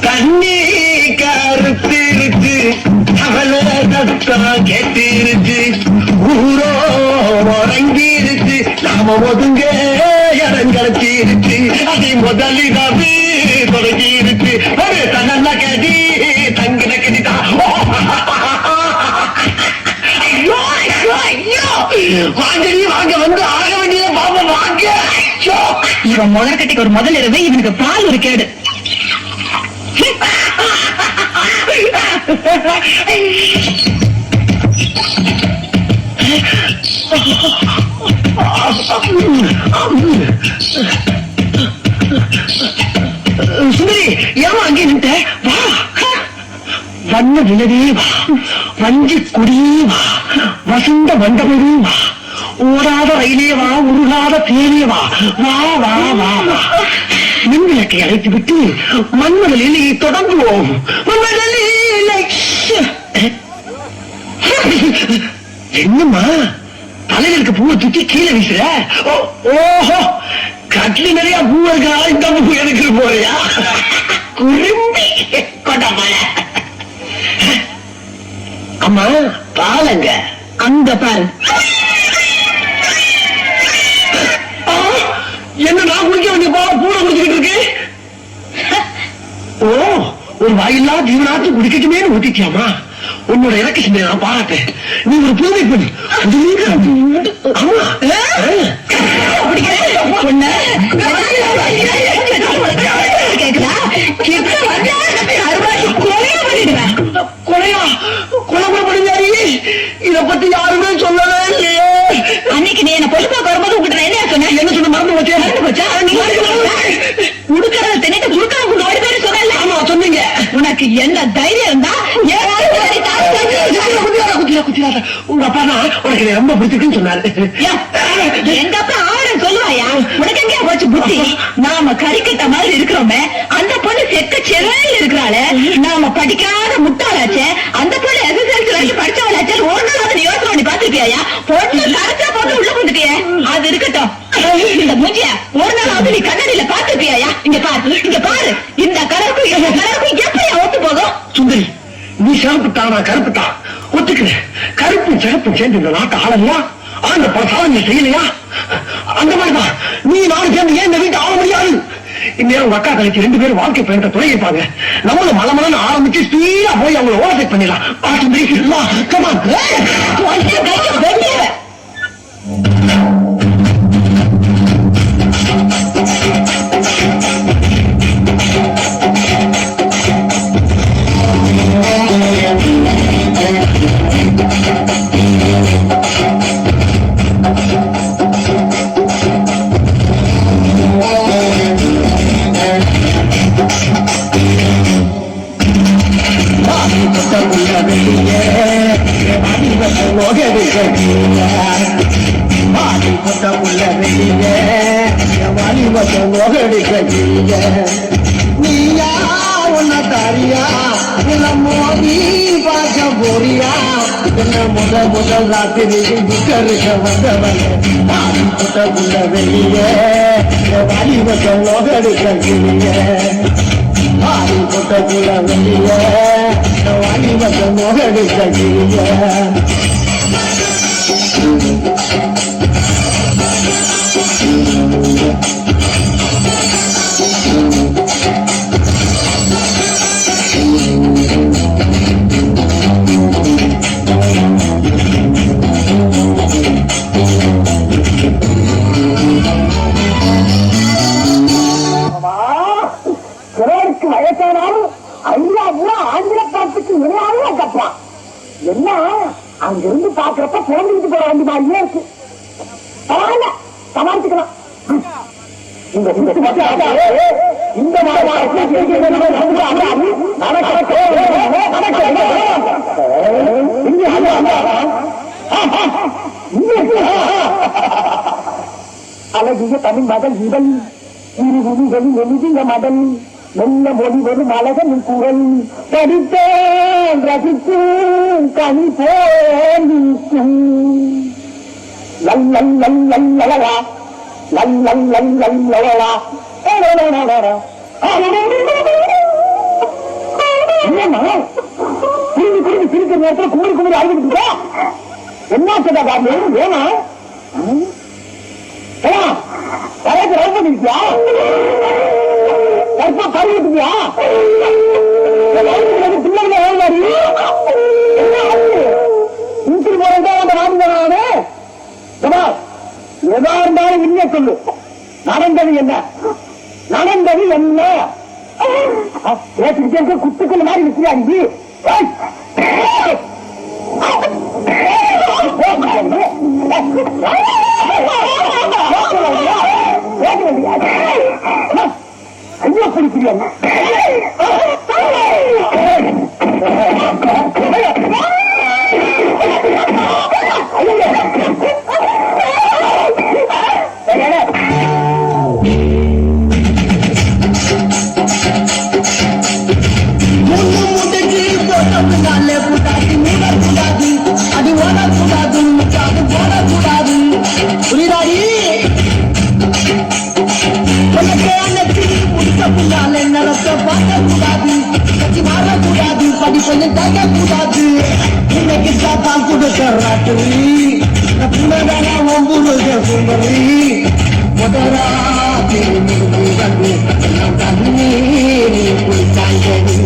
தண்ணி கருத்திருக்கு அவளோ சத்தம் கேட்டிருக்கு ஊரோ உறங்கிருக்கு நாம ஒதுங்க இடம் கிடைச்சிருக்கு அதை முதலிடவே தொடங்கியிருக்கு ஒரு தன்னல்ல கடி தங்கின கடிதான் வாங்கடி வாங்க வந்து ஆக வேண்டிய பாபா வாங்க. இவன் முதற்கட்டிக்கு ஒரு முதல் இரவே இவனுக்கு பால் ஒரு கேடு. சுந்தரி ஏமா அங்கே நின்ட்ட வா. வண்ண விழவே வா. வஞ்சி குடியே வா. வசந்த மண்டபமே வா. ஓடாத ரயிலே வா உருகாத தேனே வா. வா வா வா வா. மின்விளக்கை அழைத்து விட்டு மன்மத லீலையை தொடங்குவோம். மன்மத லீலை என்னம்மா? தலையில இருக்க பூவை தூக்கி கீழே வீசுற? ஓஹோ. கட்லி நிறைய பூ இருக்கா. இந்த பூ எடுக்கிற போறியா? குறும்பி கொண்டமல அம்மா பாலங்க. அந்த பாரு ஆ, என்ன நான் குடிக்க வேண்டிய பால பூட குடிச்சுக்கிட்டு இருக்கு ஓ ஒரு வாயில்லா ஜீவனாத்து குடிக்கட்டுமே ஊத்திட்டியாமா உன்னோட இறக்க சிந்தை நான் பாராட்டேன். நீ ஒரு புதுமை பெண். ஆமா. பொண்ணு. கொலையா கொலை பண்ணியாரி இத பத்தி யாருமே சொல்லவே இல்லையே அன்னைக்கு நீ என்ன பொழுப்பா வரும்போது உங்ககிட்ட நான் என்ன சொன்னேன் என்ன சொன்ன மறந்து போச்சே மறந்து போச்சா? நீ உடுக்கறத தின்னுட்டு குறுக்கால கொண்டு ஓடி போயிரு சொன்னேன்ல? ஆமா சொன்னீங்க உனக்கு என்ன தைரியம் இருந்தா. உங்க அப்பா தான் உனக்கு ரொம்ப பிடிச்சிருக்குன்னு சொன்னாரு. எங்க அப்பா ஆயிரம் சொல்லுவாயா? உனக்கு எங்கேயா போச்சு புத்தி? நாம கறிக்கட்ட மாதிரி இருக்கிறோமே. அந்த பொண்ணு செக்க செவையில் இருக்கிறாளே. நாம படிக்காத முட்டாளாச்சே. அந்த பொண்ணு எஸ்எஸ்எல்சி வரைக்கும் படிச்சவளாச்சே. ஒரு நாள் நீ யோசனை பண்ணி பாத்துருப்பியா பொண்ணு கரைச்சா போட்டு உள்ள கொண்டுட்டியே அது இருக்கட்டும். இந்த மூஞ்சிய ஒரு நாளாவது நீ கண்ணாடியில பாத்துருப்பியா இங்க பாரு இங்க பாரு. இந்த கலருக்கும் இந்த சுந்தரி நீ சிறப்புட்டா நான் கருப்புட்டா? ஒத்துக்கிறேன். கருப்பு சிறப்பு சேர்ந்து இந்த நாட்டு ஆளலையா ஆண்ட பிரசாதம் நீ செய்யலையா? அந்த மாதிரிதான். நீ நாடு சேர்ந்து ஏன் இந்த வீட்டை ஆள முடியாது? இந்நேரம் உங்க அக்கா கழிச்சு ரெண்டு பேரும் வாழ்க்கை பயணத்தை துணையிருப்பாங்க நம்மளும் மல மலன்னு ஆரம்பிச்சு ஸ்பீடா போய் அவங்களை ஓவர்டேக் பண்ணிடலாம். ஆ, சுந்தரி வா, come on. கொஞ்சம் கைக்கு நீயா. உன்னை தாரியா. இல்ல மோதி பார்க்க போறியா? என்ன முத முதல் ராத்திரி புக்கருக்க வந்தவன். ஆதி புத்தகுள்ள வெளியே வாலிபத்தை லோகடிக்க கிளியே ஆதி புத்தகுள்ள வெளியே வாலிபத்தை லோகடிக்க கிளியே ஐயா பூரா ஆங்கில பாட்டுக்கு விளையாடுல கப்பான் என்ன அங்கிருந்து பாக்குறப்ப பிறந்துட்டு போற வண்டி மாதிரியே இருக்கு பரவாயில்ல சமாளிச்சுக்கலாம் இந்த மக்கள் இந்த அழகிய தமிழ் மகள் இவள் இரு விழிகளில் எழுதிய மடல் மெல்ல மொழி வரும் குரல் படித்தேன் ரசித்தேன் கனி போலிக்கும் லல் லல் லலலா லல் லல் லலலா என்னம்மா குருவி சிரிக்கிற நேரத்துல குமரி குமரி அழுதுட்டு என்ன சொல்ற பாபு ஏமா தலைக்கு ரவு பண்ணிருக்கியா கற்பா கருவிட்டுக்கியா பிள்ளைங்க ஏழ்வாரி இன்சி போறதா அந்த ராமதானே எதா இருந்தாலும் உண்மையை சொல்லு நடந்தது என்ன நடந்தது என்ன பேசிக்கிட்டே இருக்க குத்துக்கள் மாதிரி நிற்கிறா நீ ஏய்! Allah polisi ya. Mundumundaki boşaltın alev படி இன்னைக்கு தாத்தா கொடுக்க ராத்திரி புனதான ஒம்புருக சுந்தரி முதலா தண்ணீர் குளித்தாங்கடி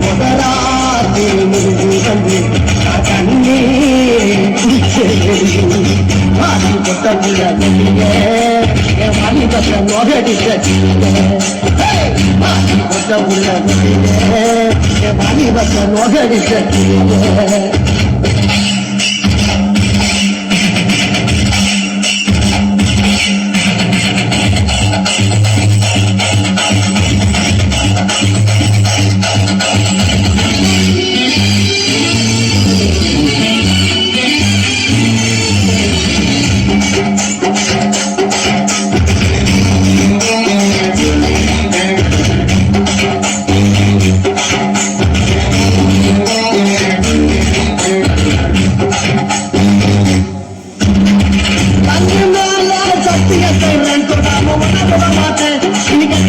முதலா திரும்பி வந்து தண்ணீர் குடிச்சேன் மாறி கொட்ட முடியாதீங்க என் மாறி கொட்ட நோகடி கட்டிங்க கொட்ட முடியாதீங்க என் மாறி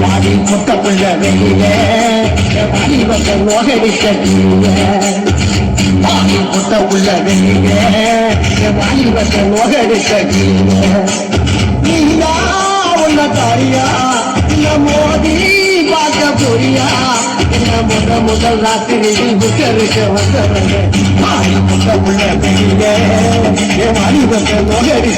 வாடி கொட்ட பிள்ளை வெளியே வாடி வாடி கொட்ட உள்ள வெளியே வாடி வந்த நீயா உள்ள தாரியா இந்த மோதி பார்க்க போறியா என்ன முத முதல் ராத்திரியில் புக்கருக்க வந்தவங்க வாடி கொட்ட உள்ள வெளியே வாடி வந்த நோகடி